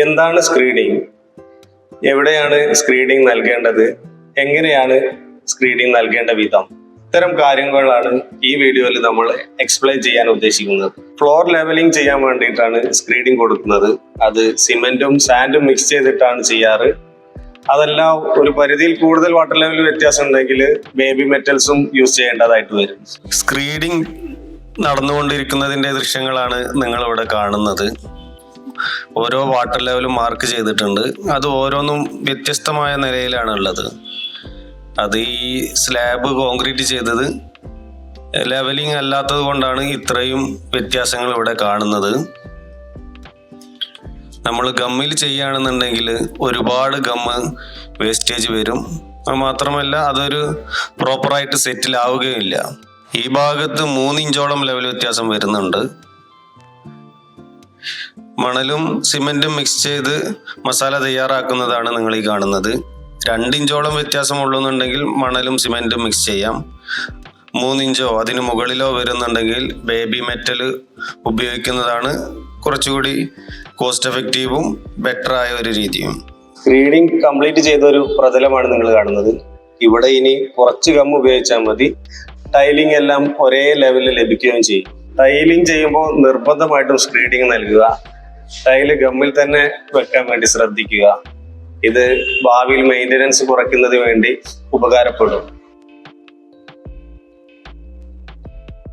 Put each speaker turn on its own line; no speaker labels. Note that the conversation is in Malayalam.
എന്താണ് സ്ക്രീനിങ് എവിടെയാണ് സ്ക്രീനിങ് നൽകേണ്ടത്? എങ്ങനെയാണ് സ്ക്രീനിങ് നൽകേണ്ട വിധം? ഇത്തരം കാര്യങ്ങളാണ് ഈ വീഡിയോയിൽ നമ്മൾ എക്സ്പ്ലെയിൻ ചെയ്യാൻ ഉദ്ദേശിക്കുന്നത്. ഫ്ലോർ ലെവലിംഗ് ചെയ്യാൻ വേണ്ടിയിട്ടാണ് സ്ക്രീനിങ് കൊടുക്കുന്നത്. അത് സിമെന്റും സാൻഡും മിക്സ് ചെയ്തിട്ടാണ് ചെയ്യാറ്. അതെല്ലാം ഒരു പരിധിയിൽ കൂടുതൽ വാട്ടർ ലെവൽ വ്യത്യാസം ഉണ്ടെങ്കിൽ ബേബി മെറ്റൽസും യൂസ് ചെയ്യേണ്ടതായിട്ട് വരും.
സ്ക്രീനിങ് നടന്നുകൊണ്ടിരിക്കുന്നതിന്റെ ദൃശ്യങ്ങളാണ് നിങ്ങളിവിടെ കാണുന്നത്. ഓരോ വാട്ടർ ലെവലും മാർക്ക് ചെയ്തിട്ടുണ്ട്. അത് ഓരോന്നും വ്യത്യസ്തമായ നിലയിലാണ് ഉള്ളത് അത് ഈ സ്ലാബ് കോൺക്രീറ്റ് ചെയ്തത് ലെവലിംഗ് അല്ലാത്തത് കൊണ്ടാണ് ഇത്രയും വ്യത്യാസങ്ങൾ ഇവിടെ കാണുന്നത്. നമ്മൾ ഗമ്മിൽ ചെയ്യുകയാണെന്നുണ്ടെങ്കിൽ ഒരുപാട് ഗമ്മ് വേസ്റ്റേജ് വരും. മാത്രമല്ല അതൊരു പ്രോപ്പറായിട്ട് സെറ്റിൽ ആവുകയില്ല ഈ ഭാഗത്ത് മൂന്ന് ഇഞ്ചോളം ലെവൽ വ്യത്യാസം വരുന്നുണ്ട്. മണലും സിമെന്റും മിക്സ് ചെയ്ത് മസാല തയ്യാറാക്കുന്നതാണ് നിങ്ങൾ ഈ കാണുന്നത്. രണ്ടിഞ്ചോളം വ്യത്യാസമുള്ളുന്നുണ്ടെങ്കിൽ മണലും സിമെന്റും മിക്സ് ചെയ്യാം. മൂന്നിഞ്ചോ അതിന് മുകളിലോ വരുന്നുണ്ടെങ്കിൽ ബേബി മെറ്റൽ ഉപയോഗിക്കുന്നതാണ് കുറച്ചുകൂടി കോസ്റ്റ് എഫക്റ്റീവും ബെറ്റർ ആയ ഒരു രീതിയും.
സ്ക്രീനിങ് കംപ്ലീറ്റ് ചെയ്ത ഒരു പ്രതലമാണ് നിങ്ങൾ കാണുന്നത്. ഇവിടെ ഇനി കുറച്ച് ഗം ഉപയോഗിച്ചാൽ മതി. ടൈലിംഗ് എല്ലാം ഒരേ ലെവലിൽ ലഭിക്കുകയും ചെയ്യും. ടൈലിംഗ് ചെയ്യുമ്പോൾ നിർബന്ധമായിട്ടും സ്ക്രീനിങ് നൽകുക. ടൈൽ ഗമ്മിൽ തന്നെ വെക്കാൻ വേണ്ടി ശ്രദ്ധിക്കുക. ഇത് ഭാവിയിൽ മെയിന്റനൻസ് കുറയ്ക്കുന്നതിന് വേണ്ടി ഉപകാരപ്പെടും.